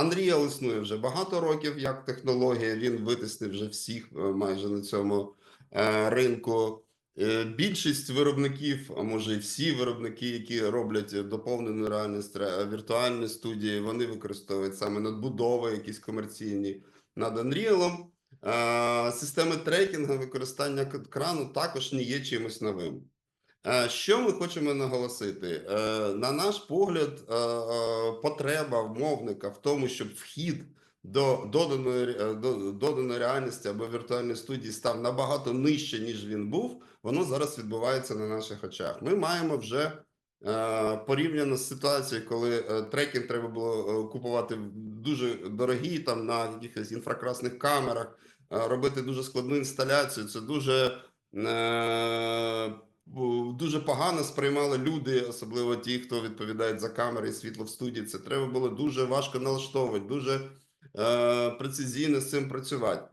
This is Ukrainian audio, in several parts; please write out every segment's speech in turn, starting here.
Unreal існує вже багато років як технологія. Він витиснив вже всіх е, майже на цьому е, ринку. Е, Більшість виробників, а може і всі виробники, які роблять доповнену реальність ре- віртуальні студії, вони використовують саме надбудови, якісь комерційні над Unreal. Системи трекінгу, використання крану також не є чимось новим. Е, Що ми хочемо наголосити? Е, На наш погляд, е, потреба вмовника в тому, щоб вхід до доданої, до доданої реальності або віртуальної студії став набагато нижче, ніж він був. Воно зараз відбувається на наших очах. Ми маємо вже порівняно з ситуацією, коли трекінг треба було купувати дуже дорогі там на якихось інфракрасних камерах, робити дуже складну інсталяцію. Це дуже дуже погано сприймали люди, особливо ті, хто відповідають за камери і світло в студії. Це треба було дуже важко налаштовувати, дуже е, прецизійно з цим працювати.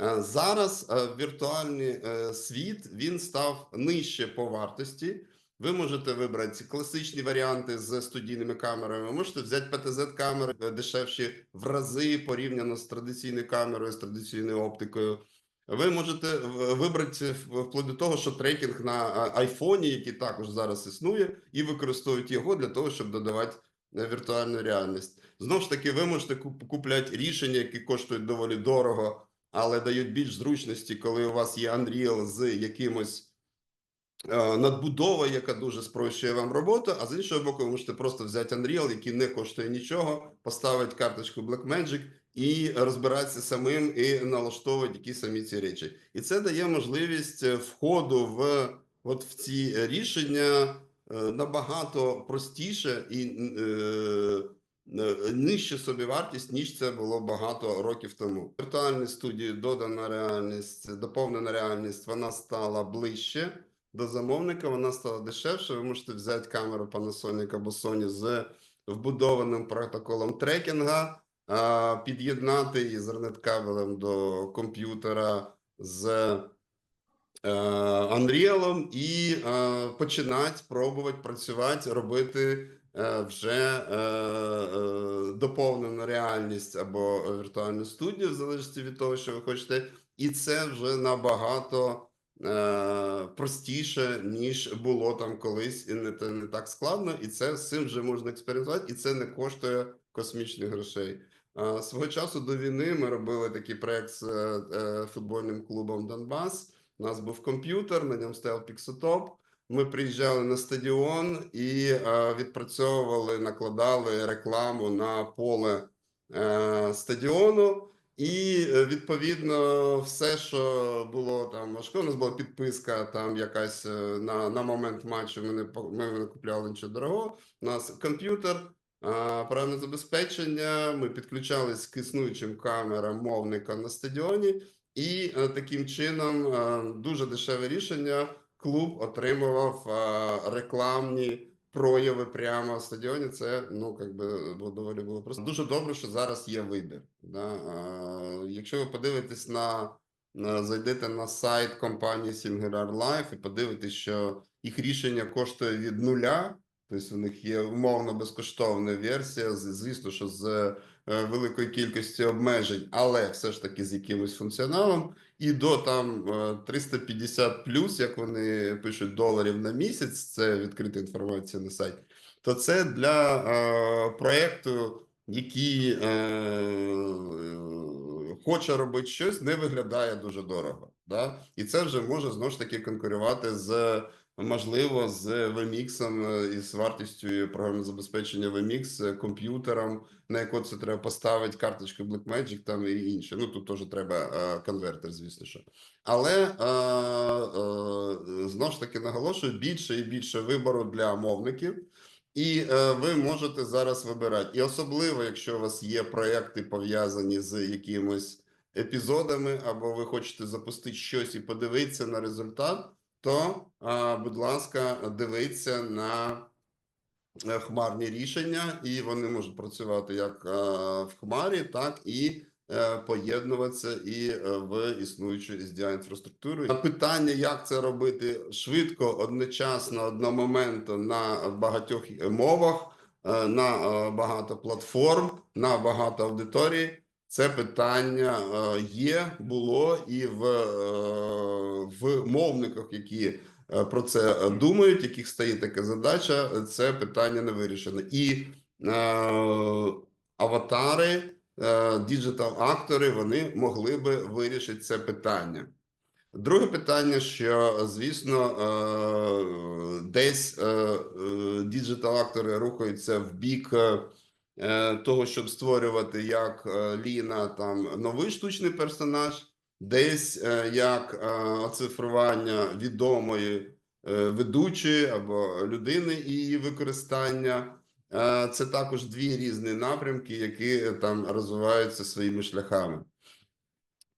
Е, Зараз е, віртуальний е, світ він став нижче по вартості. Ви можете вибрати класичні варіанти з студійними камерами. Можете взяти ПТЗ-камери дешевші в рази порівняно з традиційною камерою, з традиційною оптикою. Ви можете вибрати вплоть до того, що трекінг на айфоні, який також зараз існує, і використовують його для того, щоб додавати е, віртуальну реальність. Знову ж таки, ви можете куп- купляти рішення, які коштують доволі дорого, але дають більш зручності, коли у вас є Unreal з якимось е, надбудовою, яка дуже спрощує вам роботу. А з іншого боку, ви можете просто взяти Unreal, який не коштує нічого, поставити карточку Blackmagic і розбиратися самим і налаштовувати які самі ці речі. І це дає можливість е, входу в от в ці рішення е, набагато простіше і е, е, нижче собівартість, ніж це було багато років тому. Віртуальні студії, додана реальність, доповнена реальність, вона стала ближче до замовника, вона стала дешевше. Ви можете взяти камеру Panasonic або Sony з вбудованим протоколом трекінга, під'єднати її з кабелем до комп'ютера з е, Unreal і е, починати пробувати працювати, робити е, вже доповнену реальність або віртуальну студію, в залежності від того, що ви хочете, і це вже набагато простіше, ніж було там колись, і не, не так складно, і це з цим вже можна експериментувати, і це не коштує космічних грошей. Свого часу до війни ми робили такий проект з е, е, футбольним клубом Донбас. У нас був комп'ютер, на ньому стояв піксотоп. Ми приїжджали на стадіон і е, відпрацьовували, накладали рекламу на поле стадіону. І відповідно все, що було там важко, у нас була підписка там якась на, на момент матчу. Ми не ми не купляли нічого дорогого. У нас комп'ютер, програмне забезпечення. Ми підключались к існуючим камерам мовника на стадіоні, і е, таким чином е, дуже дешеве рішення. Клуб отримував е, рекламні прояви прямо на стадіоні. Це ну як би було доволі було просто дуже добре, що зараз є вибір. Да? Якщо ви подивитесь на зайдете на сайт компанії Singular Life і подивитесь, що їх рішення коштує від нуля. Тобто у них є умовно безкоштовна версія, звісно, що з е, великою кількістю обмежень, але все ж таки з якимось функціоналом, і до там е, 350 плюс, як вони пишуть, доларів на місяць. Це відкрита інформація на сайті. То це для е, проекту, який е, хоче робити щось, не виглядає дуже дорого. Да? І це вже може знову ж таки конкурувати з можливо з VMix е, і з вартістю програмного забезпечення VMix, е, комп'ютером, на яку це треба поставити карточку Blackmagic там і інше. Ну тут теж треба е, конвертер, звісно що. Але е, е, знову ж таки наголошую більше і більше вибору для мовників. І е, ви можете зараз вибирати. І особливо, якщо у вас є проекти пов'язані з якимось епізодами, або ви хочете запустити щось і подивитися на результат, то, будь ласка, дивіться на е, хмарні рішення, і вони можуть працювати як е, в хмарі, так і е, поєднуватися і в існуючу SDI інфраструктуру. На питання, як це робити швидко, одночасно, одномоментно на багатьох мовах. На багато платформ на багато аудиторій. Це питання е, є, було і в, е, в мовниках, які е, про це думають, яких стоїть така задача. Це питання не вирішено. І е, аватари, діджитал-актори, вони могли би вирішити це питання. Друге питання, що звісно, е, десь діджитал-актори рухаються в бік того, щоб створювати як е, Ліна там новий штучний персонаж, десь е, як е, оцифрування відомої е, ведучої або людини і її використання. Е, Це також дві різні напрямки, які е, там розвиваються своїми шляхами.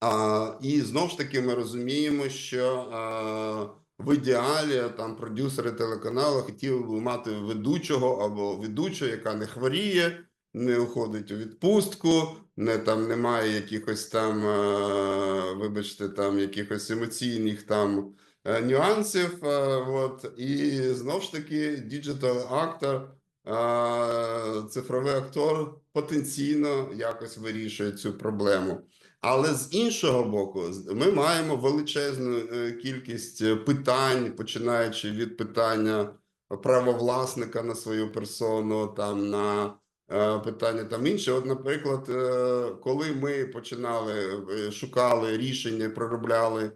А, і знову ж таки ми розуміємо, що а, в ідеалі там продюсери телеканалу хотіли б мати ведучого або ведучу, яка не хворіє, не уходить у відпустку, не там немає якихось там, е, вибачте, там якихось емоційних там е, нюансів. е, От і знову ж таки, діджитал актор. Цифровий актор потенційно якось вирішує цю проблему. Але з іншого боку, ми маємо величезну кількість питань, починаючи від питання правовласника на свою персону, там на питання там інше. От, наприклад, е, коли ми починали е, шукали рішення, проробляли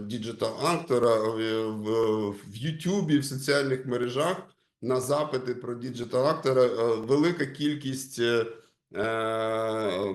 діджитал актора в, Ютубі, в соціальних мережах на запити про діджитал актора е, велика кількість. е, е,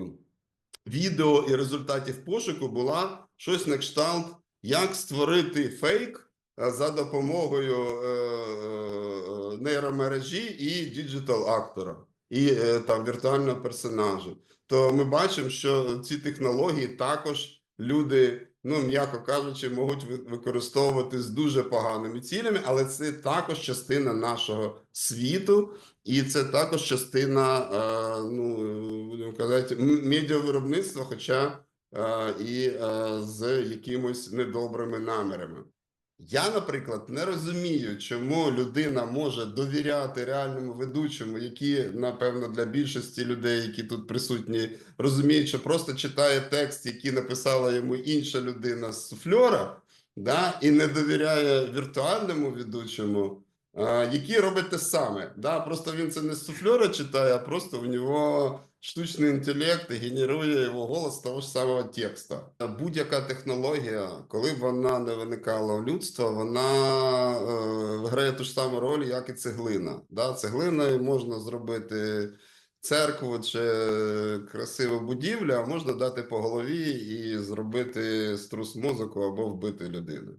відео і результатів пошуку була щось на кшталт, як створити фейк е, за допомогою е, е, нейромережі і діджитал актора, і е, там віртуального персонажа. То ми бачимо, що ці технології також люди, ну м'яко кажучи, можуть використовувати з дуже поганими цілями, але це також частина нашого світу. І це також частина, е, ну будемо казати, медіавиробництва, хоча е, і е, з якимось недобрими намірами. Я, наприклад, не розумію, чому людина може довіряти реальному ведучому, які, напевно, для більшості людей, які тут присутні, розуміють, що просто читає текст, який написала йому інша людина з суфльора, да, і не довіряє віртуальному ведучому, а, який робить те саме. Да? Просто він це не з суфльора читає, а просто в нього штучний інтелект генерує його голос того ж самого текста. Будь-яка технологія, коли б вона не виникала у людства, вона е, грає ту ж саму роль, як і цеглина. Да? Цеглиною можна зробити церкву чи красиву будівлю, а можна дати по голові і зробити струс мозку або вбити людину.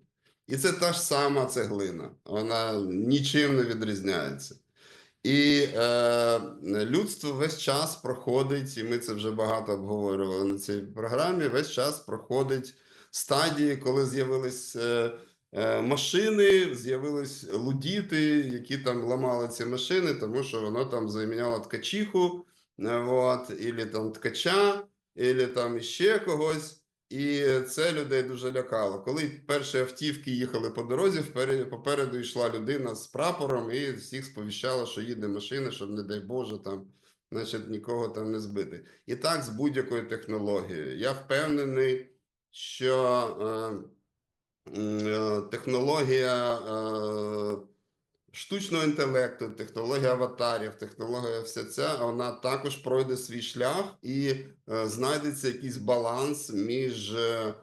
І це та ж сама цеглина, вона нічим не відрізняється. І е, людство весь час проходить, і ми це вже багато обговорювали на цій програмі. Весь час проходить стадії, коли з'явились е, е, машини, з'явились лудіти, які там ламали ці машини, тому що воно там заміняло ткачиху, е, от, ілі там ткача, ілі там іще когось. І це людей дуже лякало. Коли перші автівки їхали по дорозі, впере- попереду йшла людина з прапором і всіх сповіщала, що їде машина, щоб, не дай Боже, там, значить, нікого там не збити. І так з будь-якою технологією. Я впевнений, що е, е, технологія е, штучного інтелекту, технологія аватарів, технологія вся ця, вона також пройде свій шлях і е, знайдеться якийсь баланс між е,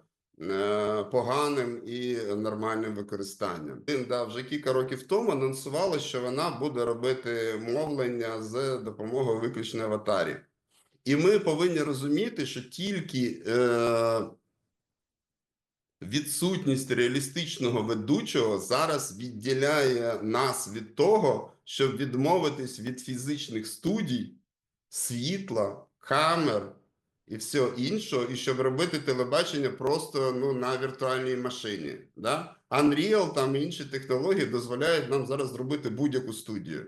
е, поганим і нормальним використанням. Да, вже кілька років тому анонсувала, що вона буде робити мовлення з допомогою виключно аватарів. І ми повинні розуміти, що тільки е, відсутність реалістичного ведучого зараз відділяє нас від того, щоб відмовитись від фізичних студій, світла, камер і всього іншого, і щоб робити телебачення просто ну, на віртуальній машині. Да? Unreal там і інші технології дозволяють нам зараз зробити будь-яку студію.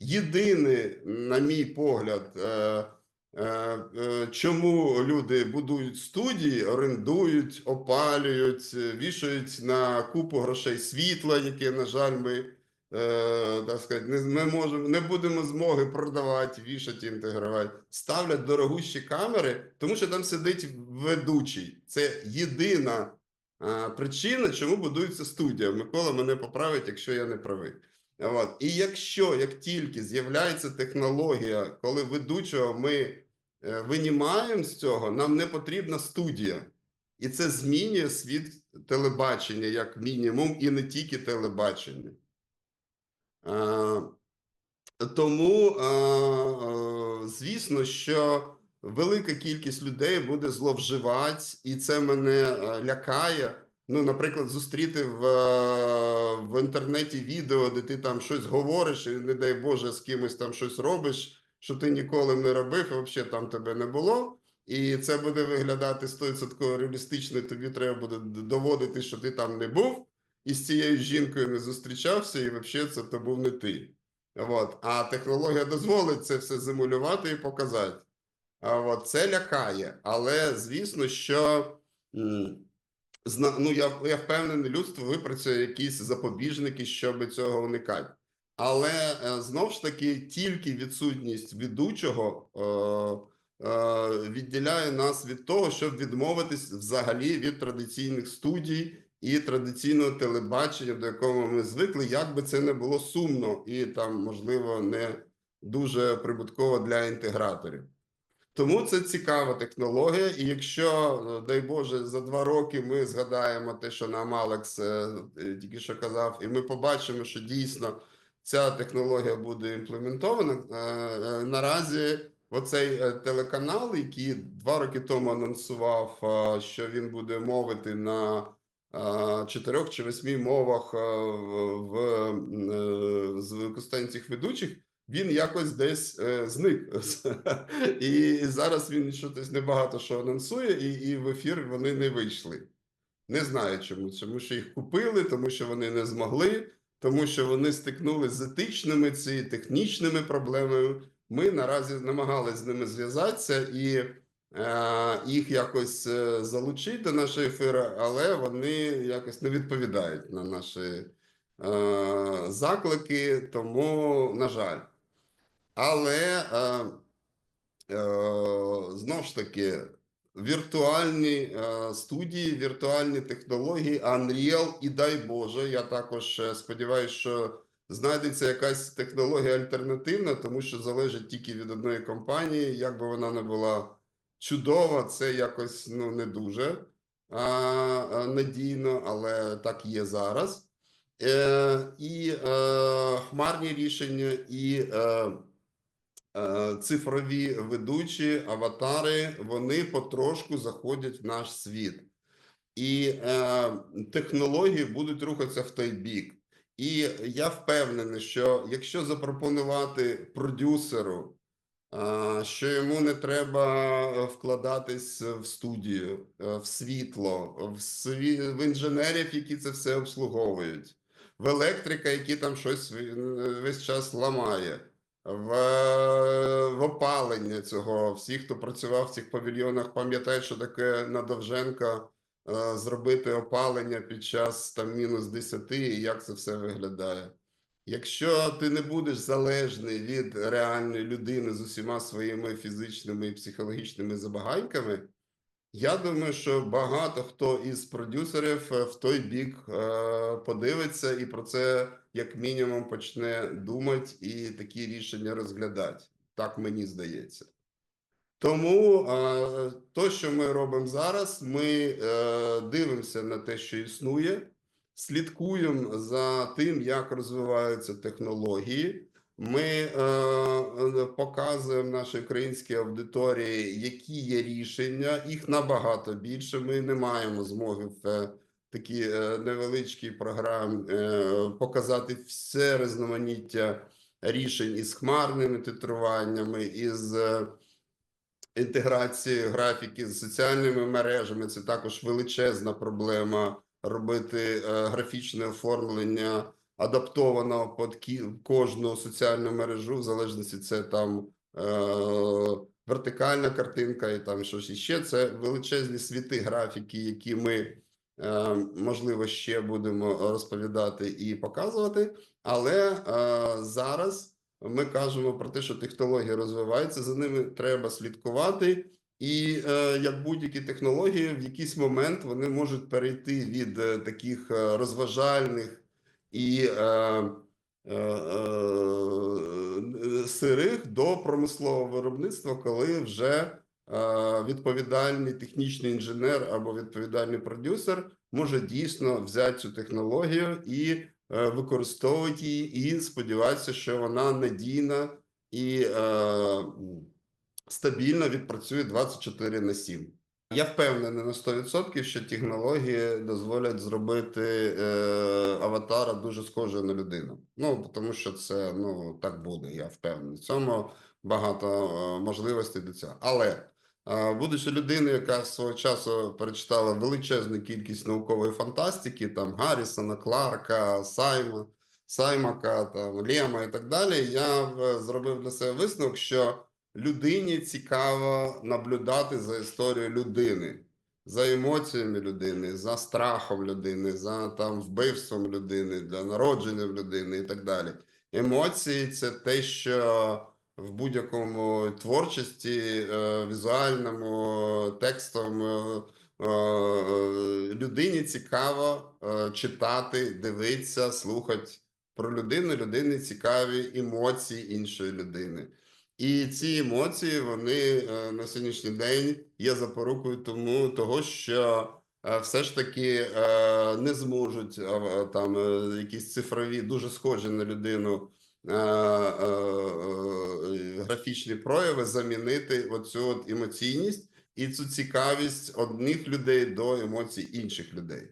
Єдине, на мій погляд, е, Чому люди будують студії, орендують, опалюють, е, вішають на купу грошей світла, яке, на жаль, ми е, так сказати, не, ми можемо, не будемо змоги продавати, вішати, інтегрувати. Ставлять дорогущі камери, тому що там сидить ведучий. Це єдина е, причина, чому будується студія. Микола мене поправить, якщо я не правий. От. І якщо як тільки з'являється технологія, коли ведучого ми е, винімаємо з цього, нам не потрібна студія. І це змінює світ телебачення, як мінімум, і не тільки телебачення. Е, Тому, е, е, звісно, що велика кількість людей буде зловживати, і це мене е, лякає. Ну, наприклад, зустріти в, е, в інтернеті відео, де ти там щось говориш, і не дай Боже, з кимось там щось робиш, що ти ніколи не робив, і взагалі там тебе не було. І це буде виглядати 100% реалістично, і тобі треба буде доводити, що ти там не був, і з цією жінкою не зустрічався, і взагалі це то був не ти. От. А технологія дозволить це все зимулювати і показати. А от це лякає. Але звісно, що ну, я, я впевнений, людство випрацює якісь запобіжники, щоб цього уникати. Але е, знов ж таки, тільки відсутність ведучого е, е, відділяє нас від того, щоб відмовитись взагалі від традиційних студій і традиційного телебачення, до якого ми звикли, як би це не було сумно і там, можливо, не дуже прибутково для інтеграторів. Тому це цікава технологія, і якщо, дай Боже, за два роки ми згадаємо те, що нам Алекс тільки що казав, і ми побачимо, що дійсно ця технологія буде імплементована. е, е, Наразі оцей е, телеканал, який два роки тому анонсував, що він буде мовити на чотирьох чи восьми мовах в, в з використанням цих ведучих, він якось десь е, зник. і зараз він щось небагато що анонсує, і, і в ефір вони не вийшли. Не знаю чому. Тому що їх купили, тому що вони не змогли, тому що вони стикнулися з етичними ці технічними проблемами. Ми наразі намагалися з ними зв'язатися і е, їх якось е, залучити до нашого ефіру, але вони якось не відповідають на наші е, заклики, тому, на жаль. Але е, е, знову ж таки, віртуальні е, студії, віртуальні технології, Unreal, і дай Боже, я також е, сподіваюся, що знайдеться якась технологія альтернативна, тому що залежить тільки від одної компанії. Як би вона не була чудова, це якось ну, не дуже а, надійно, але так є зараз. Е, і е, хмарні рішення, і е, цифрові ведучі, аватари, вони потрошку заходять в наш світ. І е, технології будуть рухатися в той бік. І я впевнений, що якщо запропонувати продюсеру, е, що йому не треба вкладатись в студію, е, в світло, в, сві... в інженерів, які це все обслуговують, в електрика, який там щось весь час ламає, в, в опалення цього. Всі, хто працював в цих павільйонах, пам'ятають, що таке на Довженка е, зробити опалення під час там мінус 10 і як це все виглядає. Якщо ти не будеш залежний від реальної людини з усіма своїми фізичними і психологічними забаганьками, я думаю, що багато хто із продюсерів е, в той бік е, подивиться і про це як мінімум почне думати і такі рішення розглядати. Так мені здається. Тому е, то, що ми робимо зараз, ми е, дивимося на те, що існує, слідкуємо за тим, як розвиваються технології. Ми е, е, показуємо нашій українській аудиторії, які є рішення. Їх набагато більше. Ми не маємо змоги в такій е, невеличкій програмі е, показати все різноманіття рішень із хмарними титруваннями, із е, інтеграцією графіки з соціальними мережами. Це також величезна проблема робити графічне оформлення адаптовано під кожну соціальну мережу, в залежності це там е, вертикальна картинка і там щось іще. Це величезні світи графіки, які ми можливо, ще будемо розповідати і показувати, але е, зараз ми кажемо про те, що технології розвиваються, за ними треба слідкувати. І е, як будь-які технології, в якийсь момент вони можуть перейти від е, таких е, розважальних і е, е, е, сирих до промислового виробництва, коли вже е, відповідальний технічний інженер або відповідальний продюсер може дійсно взяти цю технологію і е, використовувати її, і сподіватися, що вона надійна і е, стабільно відпрацює 24 на 7. Я впевнений на 100%, що технології дозволять зробити е, аватара дуже схожим на людину. Ну тому що це ну так буде. Я впевнений. В цьому багато е, можливостей до цього. Але е, будучи людиною, яка свого часу перечитала величезну кількість наукової фантастики, там Гаррісона, Кларка, Сайма, Саймака, там Лема і так далі, я зробив для себе висновок, що людині цікаво наблюдати за історією людини, за емоціями людини, за страхом людини, за там вбивством людини, для народженням людини і так далі. Емоції це те, що в будь-якому творчості, е, візуальному, текстом е, е, людині цікаво читати, дивитися, слухати про людину. Людині цікаві емоції іншої людини. І ці емоції вони на сьогоднішній день є запорукою тому того, що все ж таки не зможуть там якісь цифрові, дуже схожі на людину графічні прояви замінити оцю от емоційність і цю цікавість одних людей до емоцій інших людей.